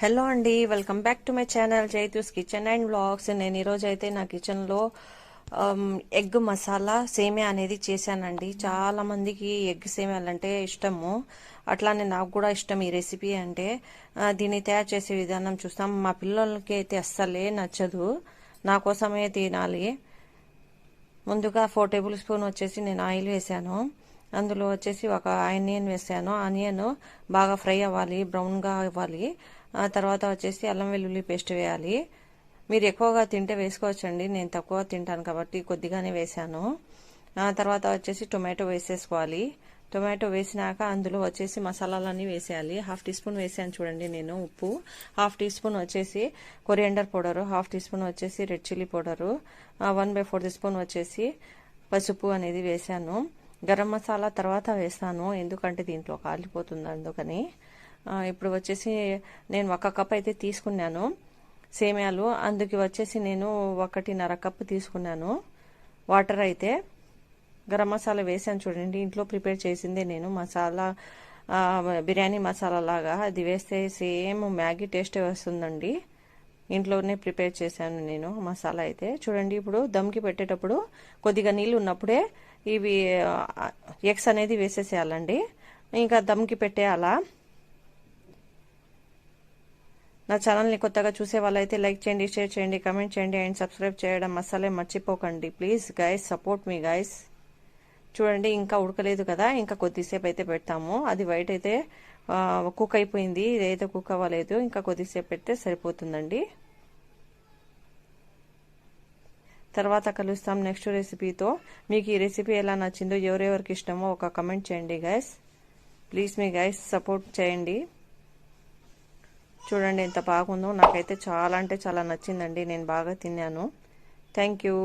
Hello అండి welcome back to my channel Jaithus kitchen and blogs నేను ఈరోజు అయితే నా కిచెన్లో ఎగ్ మసాలా సేమియా అనేది చేశానండి. చాలా మందికి ఎగ్ సేమియాలు అంటే ఇష్టము. అట్లానే నాకు కూడా ఇష్టం ఈ రెసిపీ అంటే దీన్ని తయారు చేసే విధానం చూస్తాం. మా పిల్లలకి అయితే అస్సలే నచ్చదు. నా కోసమే తినాలి. ముందుగా ఫోర్ టేబుల్ స్పూన్ వచ్చేసి నేను ఆయిల్ వేసాను అందులో వచ్చేసి ఒక ఆనియన్ వేసాను. ఆనియన్ బాగా ఫ్రై అవ్వాలి బ్రౌన్గా అవ్వాలి. ఆ తర్వాత వచ్చేసి అల్లం వెల్లుల్లి పేస్ట్ వేయాలి. మీరు ఎక్కువగా తింటే వేసుకోవచ్చండి. నేను తక్కువ తింటాను కాబట్టి కొద్దిగానే వేసాను. ఆ తర్వాత వచ్చేసి టొమాటో వేసేసుకోవాలి. టొమాటో వేసినాక అందులో వచ్చేసి మసాలాలన్నీ వేసేయాలి. హాఫ్ టీ స్పూన్ వేసాను చూడండి నేను ఉప్పు. హాఫ్ టీ స్పూన్ వచ్చేసి coriander powder half teaspoon వచ్చేసి red chilli powder one by four teaspoon వచ్చేసి పసుపు అనేది వేసాను. గరం మసాలా తర్వాత వేస్తాను. ఎందుకంటే దీంట్లో కాలిపోతుంది అందుకని. ఇప్పుడు వచ్చేసి నేను ఒక కప్ అయితే తీసుకున్నాను సేమ్యాలు. అందుకు వచ్చేసి నేను ఒకటిన్నర కప్పు తీసుకున్నాను. వాటర్ అయితే. గరం మసాలా వేసాను చూడండి. ఇంట్లో ప్రిపేర్ చేసిందే నేను మసాలా బిర్యానీ మసాలా లాగా. అది వేస్తే సేమ్ మ్యాగీ టేస్ట్ వస్తుందండి. ఇంట్లోనే ప్రిపేర్ చేశాను నేను మసాలా అయితే. చూడండి ఇప్పుడు దమ్కి పెట్టేటప్పుడు కొద్దిగా నీళ్ళు ఉన్నప్పుడే ఇవి ఎగ్స్ అనేది వేసేసేయాలండి. ఇంకా దమ్కి పెట్టేయాలా. నా ఛానల్ని కొత్తగా చూసే వాళ్ళైతే లైక్ చేయండి షేర్ చేయండి కమెంట్ చేయండి అండ్ సబ్స్క్రైబ్ చేయడం అస్సలే మర్చిపోకండి. ప్లీజ్ గైస్ సపోర్ట్ మీ గైస్ చూడండి ఇంకా ఉడకలేదు కదా ఇంకా కొద్దిసేపు అయితే పెడతాము. అది వైట్ అయితే కుక్ అయిపోయింది. ఇదైతే కుక్ అవ్వలేదు ఇంకా కొద్దిసేపు పెడితే సరిపోతుందండి. తర్వాత కలుస్తాం నెక్స్ట్ రెసిపీతో. మీకు ఈ రెసిపీ ఎలా నచ్చిందో ఎవరెవరికి ఇష్టమో ఒక కమెంట్ చేయండి గైస్ ప్లీజ్ మీ గైస్ సపోర్ట్ చేయండి. చూడండి ఎంత బాగుందో. నాకైతే చాలా అంటే చాలా నచ్చిందండి. నేను బాగా తిన్నాను. Thank you